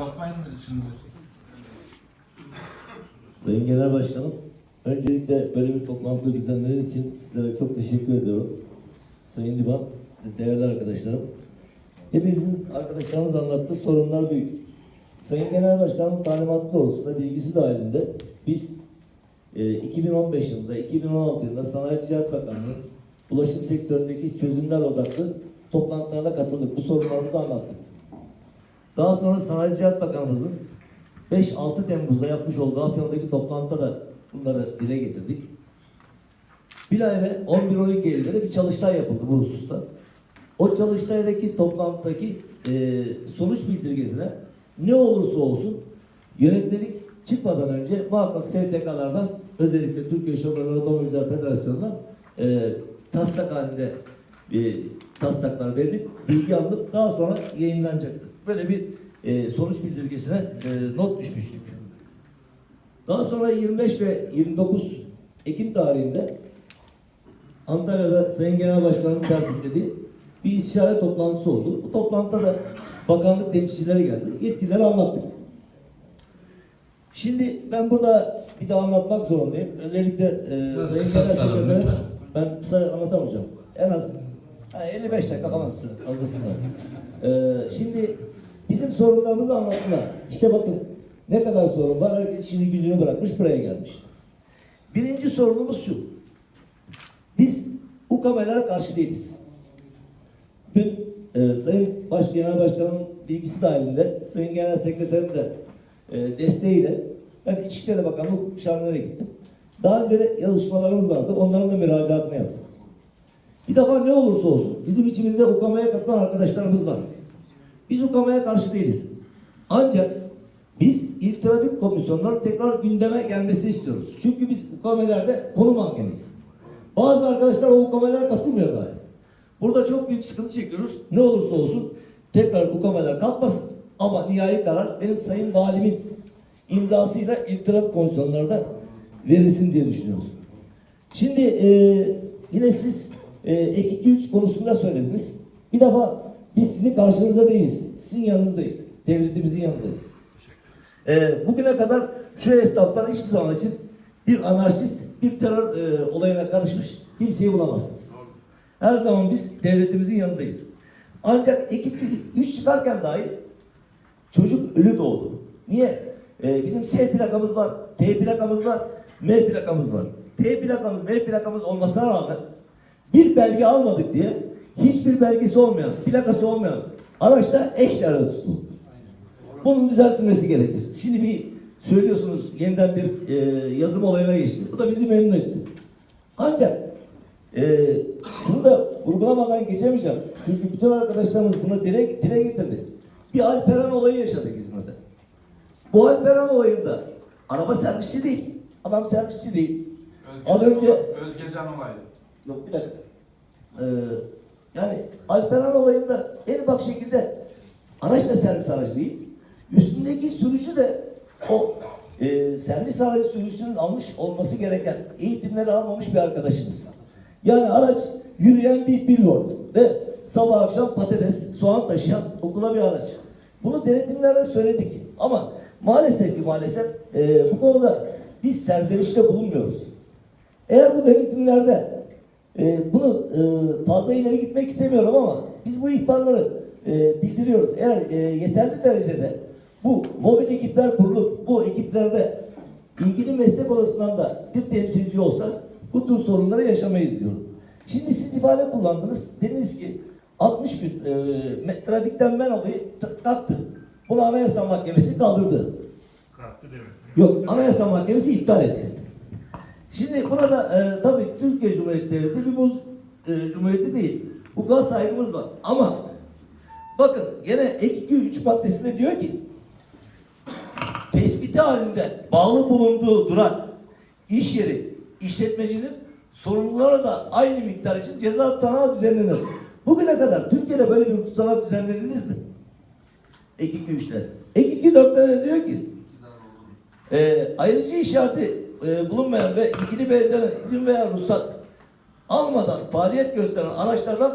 bakmayın şimdi. Sayın Genel Başkanım, öncelikle böyle bir toplantı düzenlediğiniz için sizlere çok teşekkür ediyorum. Sayın Divan, değerli arkadaşlarım. Hepinizin arkadaşlarımız anlattığı sorunlar büyük. Sayın Genel Başkanım talimatı doğrultusunda bilgisi dahilinde biz e, 2015 yılında, 2016 yılında Sanayi Ticaret Bakanlığı'nın ulaşım sektöründeki çözümler odaklı toplantılarına katıldık. Bu sorunlarımızı anlattık. Daha sonra Sanayi Ticaret Bakanımızın 5-6 Temmuz'da yapmış olduğu Afyon'daki toplantıda da bunları dile getirdik. Bilahare 11-12 Eylül'de de bir çalıştay yapıldı bu hususta. O çalıştaydaki toplantıdaki e, sonuç bildirgesine ne olursa olsun yönetmelik çıkmadan önce muhakkak STK'lardan özellikle Türkiye Şoförler Otomobilciler Federasyonu'ndan e, taslak halinde e, taslaklar verilip bilgi alınıp daha sonra yayınlanacaktı. Böyle bir e, sonuç bildirgesine e, not düşmüştük. Daha sonra 25 ve 29 Ekim tarihinde Antalya'da Sayın Genel Başkanım tertiplediği bir istişare toplantısı oldu. Bu toplantıda da bakanlık temsilcileri geldi. Yetkilileri anlattık. Şimdi ben burada bir daha anlatmak zorundayım. Özellikle e, Sayın Genel tutalım Sekreter lütfen. ben kısa anlatamayacağım. En az ha, 55 dakika falan süre. Fazla sürmez. E, şimdi bizim sorunlarımızı anlattılar. İşte bakın ne kadar sorun var. Şimdi gücünü bırakmış buraya gelmiş. Birinci sorunumuz şu. Biz UKM'lere karşı değiliz. Dün e, Sayın Baş Genel Başkan'ın bilgisi dahilinde, Sayın Genel Sekreterin de e, desteğiyle ben İçişleri Bakanlığı Şarnı'na gittim. Daha önce de yazışmalarımız vardı. Onların da müracaatını yaptım. Bir defa ne olursa olsun bizim içimizde UKM'ye katılan arkadaşlarımız var. Biz UKM'ye karşı değiliz. Ancak biz İl Trafik Komisyonu'nun tekrar gündeme gelmesini istiyoruz. Çünkü biz UKM'lerde konu mahkemeyiz. Bazı arkadaşlar o UKM'lere katılmıyor galiba. Burada çok büyük sıkıntı çekiyoruz. Ne olursa olsun tekrar UKM'ler kalkmasın. Ama nihai karar benim Sayın Valimin imzasıyla İl Trafik Komisyonları'da verilsin diye düşünüyoruz. Şimdi e, yine siz e, ek 2-3 konusunda söylediniz. Bir defa biz sizin karşınızda değiliz. Sizin yanınızdayız. Devletimizin yanındayız. E, bugüne kadar şu esnaftan hiçbir zaman için bir anarşist, bir terör e, olayına karışmış kimseyi bulamazsınız. Her zaman biz devletimizin yanındayız. Ancak ekip 3 çıkarken dahi çocuk ölü doğdu. Niye? Ee, bizim S plakamız var, T plakamız var, M plakamız var. T plakamız, M plakamız olmasına rağmen bir belge almadık diye hiçbir belgesi olmayan, plakası olmayan araçlar eş yerde tutuldu. Bunun düzeltilmesi gerekir. Şimdi bir söylüyorsunuz yeniden bir e, yazım olayına geçti. Bu da bizi memnun etti. Ancak e, şunu da vurgulamadan geçemeyeceğim. Çünkü bütün arkadaşlarımız bunu dile, dile getirdi. Bir Alperen olayı yaşadık İzmir'de. Bu Alperen olayında araba servisçi değil. Adam servisçi değil. Az önce Özgecan olayı. Yok bir dakika. Ee, yani Alperen olayında en bak şekilde araç da servis aracı değil. Üstündeki sürücü de o e, servis aracı sürücüsünün almış olması gereken eğitimleri almamış bir arkadaşımız. Yani araç yürüyen bir billboard ve sabah akşam patates, soğan taşıyan okula bir araç. Bunu denetimlerde söyledik ama maalesef ki maalesef e, bu konuda biz serzenişte bulunmuyoruz. Eğer bu denetimlerde e, bunu e, fazla ileri gitmek istemiyorum ama biz bu ihbarları e, bildiriyoruz. Eğer e, yeterli derecede bu mobil ekipler kurulup bu ekiplerde ilgili meslek odasından da bir temsilci olsa bu tür sorunları yaşamayız diyorum. Şimdi siz ifade kullandınız. Dediniz ki 60 gün e, trafikten men olayı t- kalktı. Bunu Anayasa Mahkemesi kaldırdı. Kalktı demek. Yok, Anayasa Mahkemesi iptal etti. Şimdi burada e, tabii Türkiye Cumhuriyeti Devleti bir muz e, cumhuriyeti değil. Hukuka saygımız var. Ama bakın gene ek 2-3 maddesinde diyor ki tespiti halinde bağlı bulunduğu durak, iş yeri, işletmecinin sorumlulara da aynı miktar için ceza tutanağı düzenlenir. Bugüne kadar Türkiye'de böyle bir tutanak düzenlediniz mi? Ek 2-3'te. Ek 2-4'te de diyor ki e, ayrıcı işareti e, bulunmayan ve ilgili belediyeden izin veya ruhsat almadan faaliyet gösteren araçlardan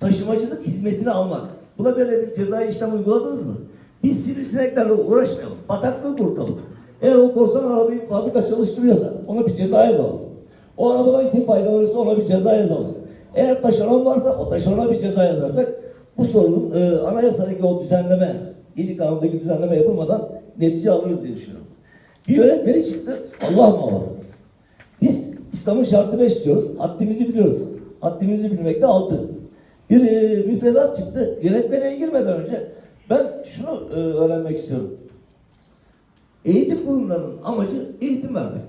taşımacılık hizmetini almak. Buna böyle bir cezai işlem uyguladınız mı? Biz sivrisineklerle uğraşmayalım. Bataklığı kurtalım. Eğer o korsan arabayı fabrika çalıştırıyorsa ona bir ceza yazalım. O arabadan kim faydalanırsa ona bir ceza yazalım. Eğer taşeron varsa o taşerona bir ceza yazarsak bu sorunun e, anayasadaki o düzenleme, yeni kanundaki düzenleme yapılmadan netice alırız diye düşünüyorum. Bir yönetmeni çıktı, Allah muhafaza. Biz İslam'ın şartı beş diyoruz, haddimizi biliyoruz. Haddimizi bilmekte altı. Bir e, müfredat çıktı, yönetmeliğe girmeden önce ben şunu e, öğrenmek istiyorum. Eğitim kurumlarının amacı eğitim vermek.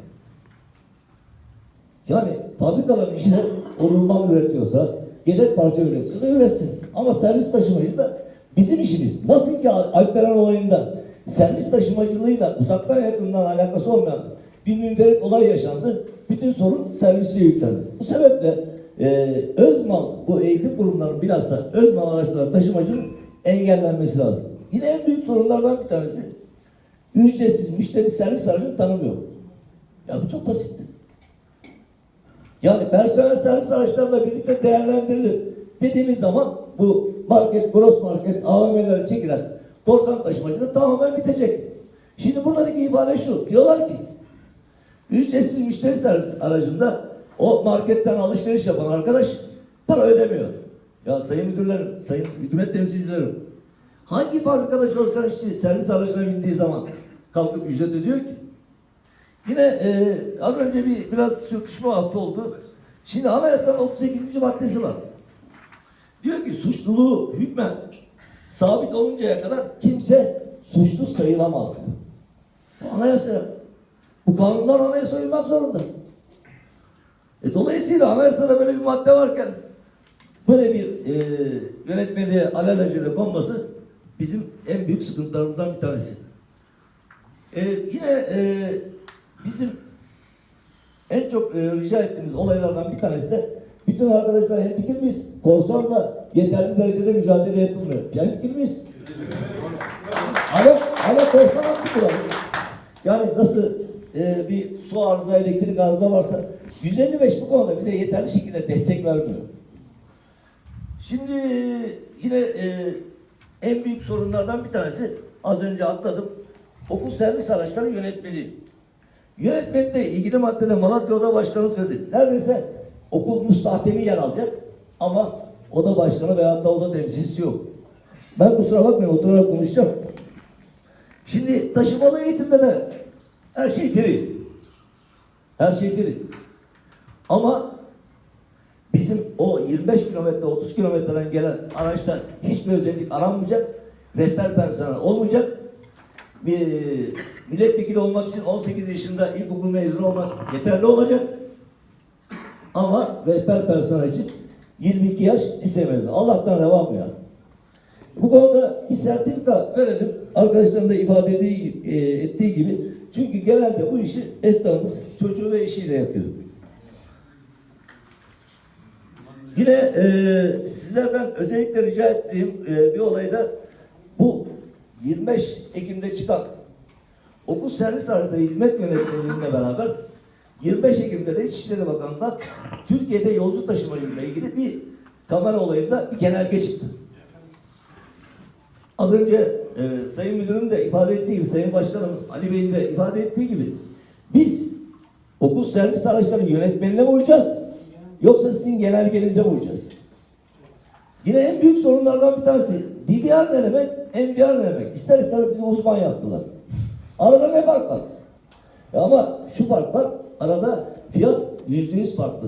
Yani fabrikaların işine orunman üretiyorsa, yedek parça üretiyorsa üretsin. Ama servis taşımacı da bizim işimiz. Nasıl ki Alperen olayında servis taşımacılığıyla uzaktan yakından alakası olmayan bir münferit olay yaşandı. Bütün sorun servisçiye yüklendi. Bu sebeple e, özmal, bu eğitim kurumlarının bilhassa özmal araçları taşımacının engellenmesi lazım. Yine en büyük sorunlardan bir tanesi ücretsiz müşteri servis aracını tanımıyor. Ya bu çok basit. Yani personel servis araçlarıyla birlikte değerlendirilir. Dediğimiz zaman bu market, gross market, AVM'lere çekilen korsan taşımacılık tamamen bitecek. Şimdi buradaki ifade şu. Diyorlar ki ücretsiz müşteri servis aracında o marketten alışveriş yapan arkadaş para ödemiyor. Ya sayın müdürlerim, sayın hükümet temsilcilerim hangi fabrikada çalışan işçi servis aracına bindiği zaman kalkıp ücret ödüyor ki? Yine e, az önce bir biraz sürtüşme affı oldu. Şimdi anayasanın 38. maddesi var. Diyor ki suçluluğu hükmen sabit oluncaya kadar kimse suçlu sayılamaz. Bu anayasa. Bu kanunlar anayasa uymak zorunda. E, dolayısıyla anayasada böyle bir madde varken böyle bir e, yönetmeliğe alelacele konması bizim en büyük sıkıntılarımızdan bir tanesi. E, yine e, bizim en çok e, rica ettiğimiz olaylardan bir tanesi de bütün arkadaşlar hemfikir miyiz? Korsanla yeterli derecede mücadele yapılmıyor. Hemfikir miyiz? Ama, ama korsan hakkı kuralım. Yani nasıl e, bir su arıza, elektrik arıza varsa 155 bu konuda bize yeterli şekilde destek vermiyor. Şimdi yine e, en büyük sorunlardan bir tanesi az önce atladım. Okul servis araçları yönetmeliği. Yönetmenlikle ilgili maddede Malatya Oda Başkanı söyledi. Neredeyse okul müstahdemi yer alacak ama oda başkanı veya da oda temsilcisi yok. Ben kusura bakmayın oturarak konuşacağım. Şimdi taşımalı eğitimde de her şey free. Her şey free. Ama bizim o 25 kilometre 30 kilometreden gelen araçta hiçbir özellik aranmayacak. Rehber personel olmayacak. Bir milletvekili olmak için 18 yaşında ilkokul mezunu olmak yeterli olacak. Ama rehber personel için 22 yaş lise mezunu. Allah'tan devam ya. Bu konuda bir sertifika verelim. Arkadaşlarım da ifade ettiği, e, ettiği gibi. Çünkü genelde bu işi esnafımız çocuğu ve eşiyle yapıyor. Yine e, sizlerden özellikle rica ettiğim e, bir olayda bu 25 Ekim'de çıkan okul servis aracılığı hizmet yönetmeliğiyle beraber 25 Ekim'de de İçişleri Bakanlığı'ndan Türkiye'de yolcu taşımacılığıyla ilgili bir kamera olayında bir genelge çıktı. Az önce e, Sayın Müdürüm de ifade ettiği gibi, Sayın Başkanımız Ali Bey'in de ifade ettiği gibi biz okul servis araçları yönetmenine mi uyacağız? Yoksa sizin genelgenize mi uyacağız? Yine en büyük sorunlardan bir tanesi DVR ne demek, NVR ne demek? İster ister bizi uzman yaptılar. Arada ne fark var? Ya ama şu fark var, arada fiyat yüzde yüz farklı.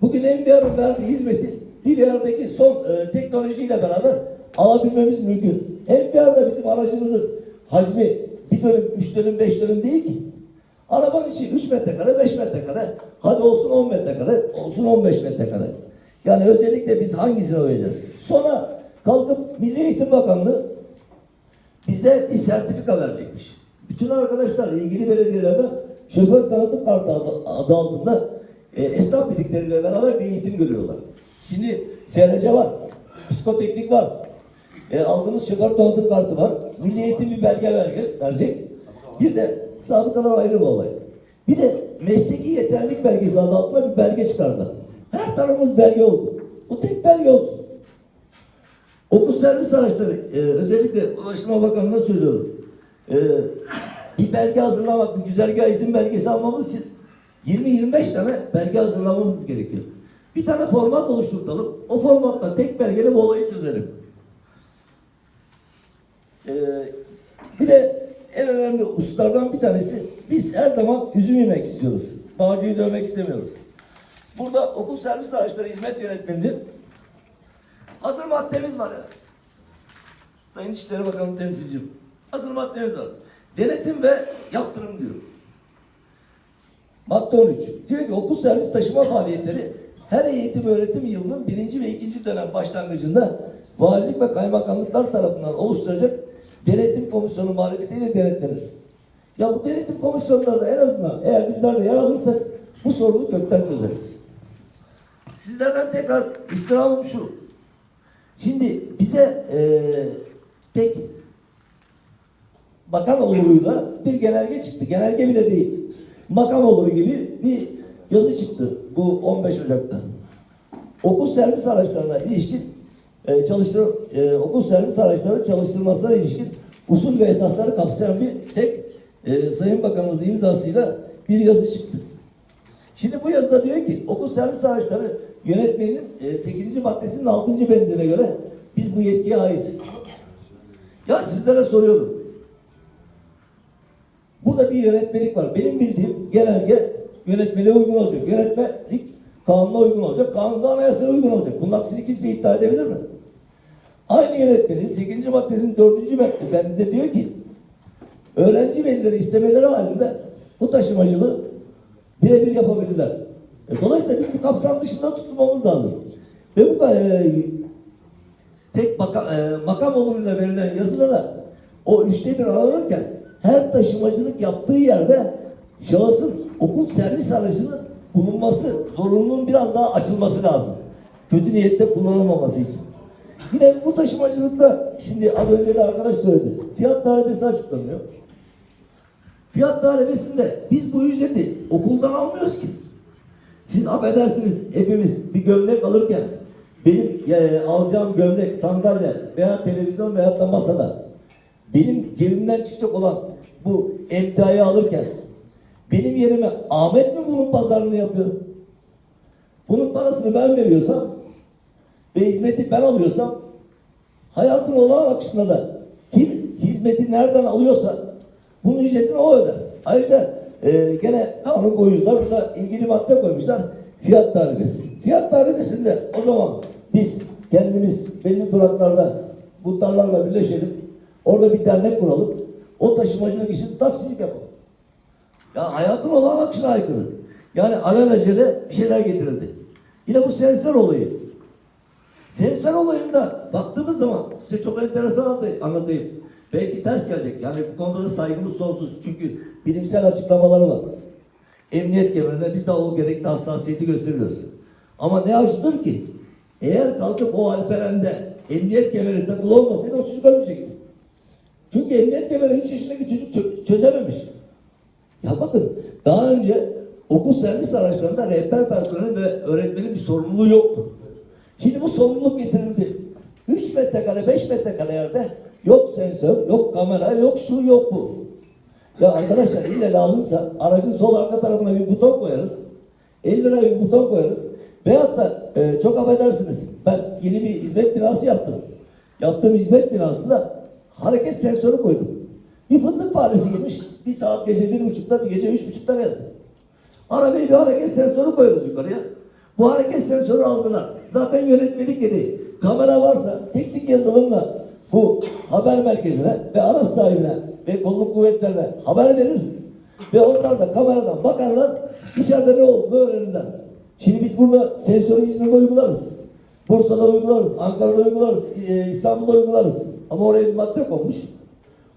Bugün NVR'ın verdiği hizmeti DVR'daki son e, teknolojiyle beraber alabilmemiz mümkün. NVR'da bizim aracımızın hacmi bir dönüm, üç dönüm, beş dönüm değil ki. Arabanın içi 3 metrekare, 5 metrekare, hadi olsun 10 metrekare, olsun 15 metrekare. Yani özellikle biz hangisine uyacağız? Sonra kalkıp Milli Eğitim Bakanlığı bize bir sertifika verecekmiş. Bütün arkadaşlar ilgili belediyelerden şoför tanıtım kartı adı, altında e, esnaf birlikleriyle beraber bir eğitim görüyorlar. Şimdi SRC var, psikoteknik var, e, aldığımız şoför tanıtım kartı var, Milli Eğitim bir belge verge, verecek. Bir de sabıkalar ayrı bir olay. Bir de mesleki yeterlilik belgesi adı altında bir belge çıkardı. Her tarafımız belge oldu. Bu tek belge olsun. Okul servis araçları e, özellikle Ulaştırma Bakanlığı'na söylüyorum. E, bir belge hazırlamak, bir güzergah izin belgesi almamız için 20-25 tane belge hazırlamamız gerekiyor. Bir tane format oluşturalım. O formatla tek belgeyle bu olayı çözelim. E, bir de en önemli hususlardan bir tanesi biz her zaman üzüm yemek istiyoruz. Bağcıyı dövmek istemiyoruz. Burada okul servis araçları hizmet yönetmeliğinin hazır maddemiz var ya. Sayın İçişleri Bakanı temsilcim. Hazır maddemiz var. Denetim ve yaptırım diyor. Madde 13. Diyor ki okul servis taşıma faaliyetleri her eğitim öğretim yılının birinci ve ikinci dönem başlangıcında valilik ve kaymakamlıklar tarafından oluşturacak denetim komisyonu marifetiyle denetlenir. Ya bu denetim komisyonları da en azından eğer bizler de yer alırsak bu sorunu kökten çözeriz. Sizlerden tekrar istirhamım şu. Şimdi bize eee tek bakan oluruyla bir genelge çıktı. Genelge bile değil. Makam olur gibi bir yazı çıktı bu 15 Ocak'ta. Okul servis araçlarına ilişkin e, çalıştır, e, okul servis araçları çalıştırmasına ilişkin usul ve esasları kapsayan bir tek e, Sayın Bakanımız imzasıyla bir yazı çıktı. Şimdi bu yazıda diyor ki okul servis araçları yönetmenin e, 8. maddesinin 6. bendine göre biz bu yetkiye aitsiz. Ya sizlere soruyorum. Burada bir yönetmelik var. Benim bildiğim genelge yönetmeliğe uygun olacak. Yönetmelik kanuna uygun olacak. Kanunda anayasaya uygun olacak. Bunun aksini kimse iddia edebilir mi? Aynı yönetmeliğin 8. maddesinin 4. bendinde diyor ki öğrenci velileri istemeleri halinde bu taşımacılığı birebir yapabilirler. E, dolayısıyla biz bu kapsam dışında tutulmamız lazım. Ve bu e, tek baka, e, makam oluruyla verilen yazıda da o üçte bir aranırken her taşımacılık yaptığı yerde şahısın okul servis aracının bulunması zorunluluğun biraz daha açılması lazım. Kötü niyette kullanılmaması için. Yine bu taşımacılıkta şimdi az önce de arkadaş söyledi. Fiyat tarifesi açıklanıyor. Fiyat tarifesinde biz bu ücreti okuldan almıyoruz ki. Siz affedersiniz hepimiz bir gömlek alırken benim e, alacağım gömlek, sandalye veya televizyon veya da masada benim cebimden çıkacak olan bu emtiayı alırken benim yerime Ahmet mi bunun pazarını yapıyor? Bunun parasını ben veriyorsam ve hizmeti ben alıyorsam hayatın olağan akışında da kim hizmeti nereden alıyorsa bunun ücretini o öder. Ayrıca e, gene kanun koyucular burada ilgili madde koymuşlar. Fiyat tarifesi. Fiyat tarifesinde o zaman biz kendimiz belli duraklarda muhtarlarla birleşelim. Orada bir dernek kuralım. O taşımacılık işini taksicilik yapalım. Ya hayatın olağan akışına aykırı. Yani alelacele bir şeyler getirildi. Yine bu sensör olayı. Sensör olayında baktığımız zaman size çok enteresan anlatay- anlatayım. Belki ters gelecek. Yani bu konuda da saygımız sonsuz. Çünkü bilimsel açıklamaları var. Emniyet kemerinde biz de o gerekli hassasiyeti gösteriyoruz. Ama ne acıdır ki eğer kalkıp o alperende emniyet kemeri takılı olmasaydı o çocuk ölmeyecekti. Çünkü emniyet kemeri 3 yaşındaki çocuk çö- çözememiş. Ya bakın daha önce okul servis araçlarında rehber personeli ve öğretmenin bir sorumluluğu yoktu. Şimdi bu sorumluluk getirildi. 3 metrekare, 5 metrekare yerde yok sensör, yok kamera, yok şu, yok bu. Ya arkadaşlar ille lazımsa aracın sol arka tarafına bir buton koyarız. 50 liraya bir buton koyarız. Veyahut da e, çok affedersiniz ben yeni bir hizmet binası yaptım. Yaptığım hizmet binasında hareket sensörü koydum. Bir fındık faresi girmiş. Bir saat gece bir buçukta bir gece üç buçukta geldi. Arabaya bir hareket sensörü koyuyoruz yukarıya. Bu hareket sensörü algılar. Zaten yönetmelik gereği. Kamera varsa teknik yazılımla bu haber merkezine ve araç sahibine ve kolluk kuvvetlerine haber verir. Ve onlar da kameradan bakarlar. içeride ne olduğunu öğrenirler. Şimdi biz burada sensörü İzmir'de uygularız. Bursa'da uygularız, Ankara'da uygularız, e, İstanbul'da uygularız. Ama oraya bir madde konmuş.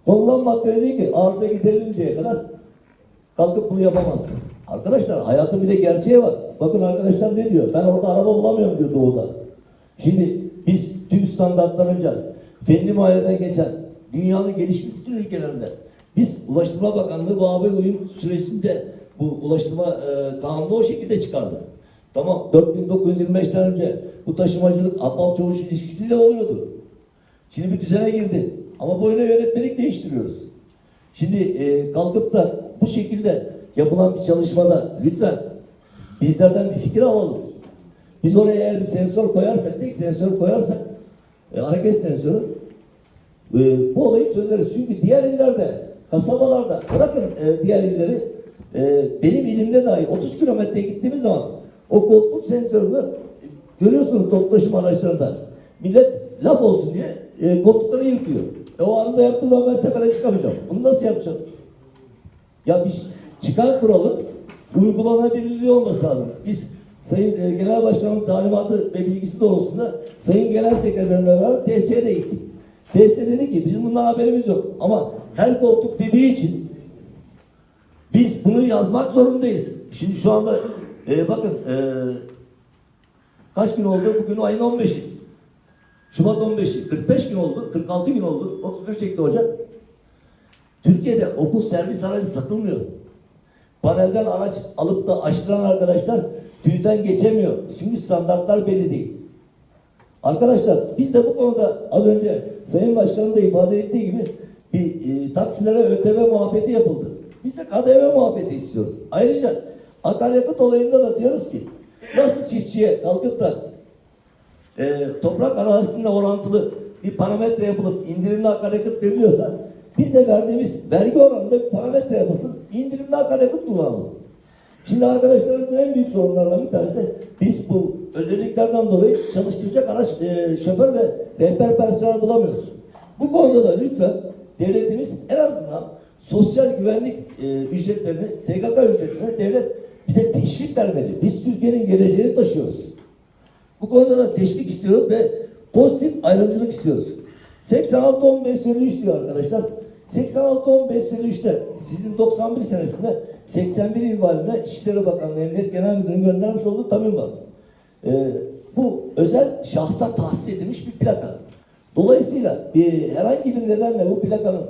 Konulan madde diyor ki arıza giderilinceye kadar kalkıp bunu yapamazsınız. Arkadaşlar hayatın bir de gerçeği var. Bakın arkadaşlar ne diyor? Ben orada araba bulamıyorum diyor doğuda. Şimdi biz tüm standartlarınca fenli mahalleden geçen dünyanın gelişmiş bütün ülkelerinde biz Ulaştırma Bakanlığı bu AB uyum sürecinde bu ulaştırma e, kanunu o şekilde çıkardı. Tamam 4925'ten önce bu taşımacılık Abbal Çavuş ilişkisiyle oluyordu. Şimdi bir düzene girdi. Ama boyuna yönetmelik değiştiriyoruz. Şimdi e, kalkıp da bu şekilde yapılan bir çalışmada lütfen bizlerden bir fikir alalım. Biz oraya eğer bir sensör koyarsak, tek sensör koyarsak, e, hareket sensörü, e, bu olayı çözeriz. Çünkü diğer illerde, kasabalarda, bırakın e, diğer illeri, e, benim ilimde dahi 30 kilometre gittiğimiz zaman o koltuk sensörünü görüyorsunuz toplu taşıma araçlarında. Millet laf olsun diye e, koltukları yıkıyor. E, o arıza yaptığı zaman ben sefere çıkamayacağım. Bunu nasıl yapacağım? Ya bir çıkan kuralı uygulanabilirliği olması lazım. Biz Sayın e, Genel Başkanımın talimatı ve bilgisi doğrultusunda Sayın Genel Sekreterimle beraber TSE'ye de gittik. TSE dedi ki bizim bundan haberimiz yok. Ama her koltuk dediği için biz bunu yazmak zorundayız. Şimdi şu anda e, bakın e, kaç gün oldu? Bugün ayın 15'i. Şubat 15'i. 45 gün oldu. 46 gün oldu. 31 çekti Ocak. Türkiye'de okul servis aracı satılmıyor. Panelden araç alıp da açtıran arkadaşlar tüyden geçemiyor. Çünkü standartlar belli değil. Arkadaşlar biz de bu konuda az önce Sayın Başkanım da ifade ettiği gibi bir e, taksilere ÖTV muhabbeti yapıldı. Biz de KDV muhabbeti istiyoruz. Ayrıca akaryakıt olayında da diyoruz ki nasıl çiftçiye kalkıp da e, toprak arazisinde orantılı bir parametre yapılıp indirimli akaryakıt veriliyorsa biz de verdiğimiz vergi oranında bir parametre yapılsın, indirimli akaryakıt kullanalım. Şimdi arkadaşlarımızın en büyük sorunlarından bir tanesi biz bu özelliklerden dolayı çalıştıracak araç, e, şoför ve rehber personel bulamıyoruz. Bu konuda da lütfen devletimiz en azından sosyal güvenlik e, ücretlerini, SGK ücretlerini devlet bize teşvik vermeli. Biz Türkiye'nin geleceğini taşıyoruz. Bu konuda da teşvik istiyoruz ve pozitif ayrımcılık istiyoruz. 86-15-53 diyor arkadaşlar. 86-15-53'te sizin 91 senesinde 81 il valide İçişleri Bakanlığı Emniyet Genel Müdürü'nün göndermiş olduğu tamin var. Ee, bu özel şahsa tahsis edilmiş bir plaka. Dolayısıyla e, herhangi bir nedenle bu plakanın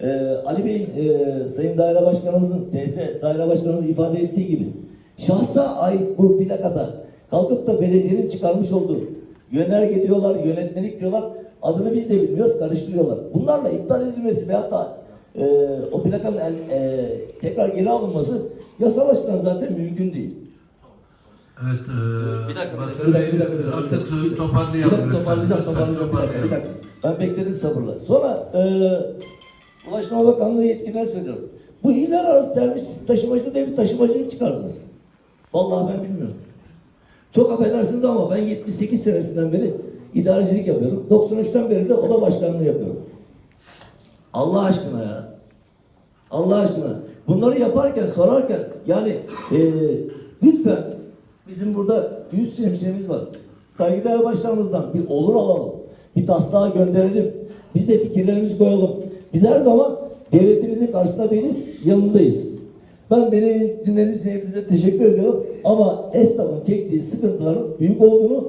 e, Ali Bey'in e, Sayın Daire Başkanımızın, TS Daire Başkanımızın ifade ettiği gibi şahsa ait bu plakada kalkıp da belediyenin çıkarmış olduğu yönerge diyorlar, yönetmelik diyorlar. Adını biz de bilmiyoruz, karıştırıyorlar. Bunlarla iptal edilmesi veyahut da e, o plakanın el- e, tekrar geri alınması yasal açıdan zaten mümkün değil. Evet, e, Bir dakika, bir Basri Bir dakika, bir dakika, bir dakika. artık Bir toparlayalım. toparlayacağım, Lütfen toparlayacağım. Bir dakika, bir toparlayalım. dakika. Ben bekledim sabırla. Sonra e, Ulaştırma Bakanlığı yetkililer söylüyorum. Bu iler arası servis taşımacı diye bir taşımacılık çıkardınız. Vallahi ben bilmiyorum. Çok affedersiniz ama ben 78 senesinden beri idarecilik yapıyorum. 93'ten beri de oda başkanlığı yapıyorum. Allah aşkına ya. Allah aşkına. Bunları yaparken, sorarken yani e, lütfen bizim burada yüz hemşehrimiz var. Saygıdeğer başkanımızdan bir olur alalım. Bir taslağı gönderelim. Biz de fikirlerimizi koyalım. Biz her zaman devletimizin karşısında değiliz, yanındayız. Ben beni dinlediğiniz için hepinize teşekkür ediyorum. Ama esnafın çektiği sıkıntıların büyük olduğunu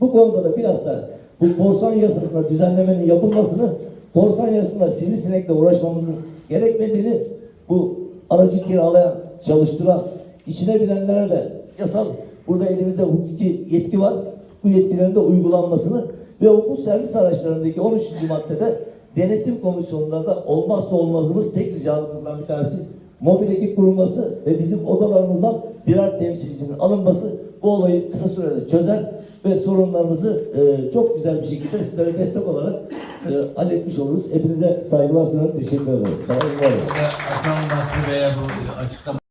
bu konuda da bilhassa bu korsan yasasına düzenlemenin yapılmasını, korsan yasasına sivrisinekle uğraşmamızın gerekmediğini bu aracı kiralayan, çalıştıran, içine bilenlere de yasal, burada elimizde hukuki yetki var. Bu yetkilerin de uygulanmasını ve okul servis araçlarındaki 13. maddede denetim komisyonlarında olmazsa olmazımız tek ricamızdan bir tanesi mobil ekip kurulması ve bizim odalarımızdan birer temsilcinin alınması bu olayı kısa sürede çözer ve sorunlarımızı e, çok güzel bir şekilde sizlere destek olarak e, halletmiş oluruz. Hepinize saygılar sunuyorum. Teşekkür ederim. Sağ olun. Hasan Basri Bey'e bu açıklama